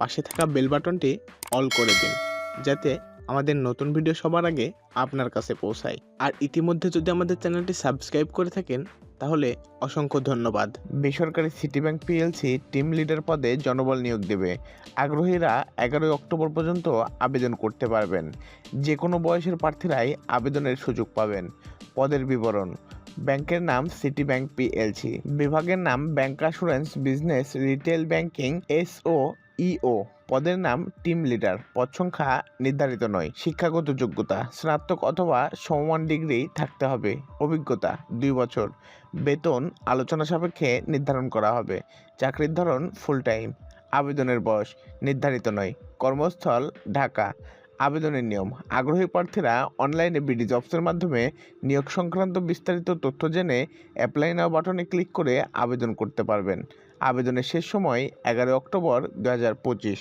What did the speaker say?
পাশে থাকা বেল বাটনটি অল করে দিন, যাতে আমাদের নতুন ভিডিও সবার আগে আপনার কাছে পৌঁছায়। আর ইতিমধ্যে যদি আমাদের চ্যানেলটি সাবস্ক্রাইব করে থাকেন, তাহলে অসংখ্য ধন্যবাদ। বেসরকারি city bank PLC team leader পদে জনবল নিয়োগ দেবে। আগ্রহীরা এগারোই অক্টোবর পর্যন্ত আবেদন করতে পারবেন। যে কোনো বয়সের প্রার্থীরাই আবেদনের সুযোগ পাবেন। পদের বিবরণ, ব্যাংকের নাম সিটি ব্যাংক পিএলসি বিভাগের নাম bank assurance business retail banking SO EO পদের নাম টিম লিডার। পদ সংখ্যা নির্ধারিত নয়। শিক্ষাগত যোগ্যতা, স্নাতক অথবা সমমান ডিগ্রি থাকতে হবে। অভিজ্ঞতা, দুই বছর। বেতন, আলোচনা সাপেক্ষে নির্ধারণ করা হবে। চাকরির ধরন ফুল টাইম আবেদনের বয়স নির্ধারিত নয়। কর্মস্থল, ঢাকা। আবেদনের নিয়ম। আগ্রহী প্রার্থীরা অনলাইনে বিডি জবসের মাধ্যমে নিয়োগ সংক্রান্ত বিস্তারিত তথ্য জেনে অ্যাপ্লাই নাও বাটনে ক্লিক করে আবেদন করতে পারবেন। আবেদনের শেষ সময় এগারোই অক্টোবর দু হাজার পঁচিশ।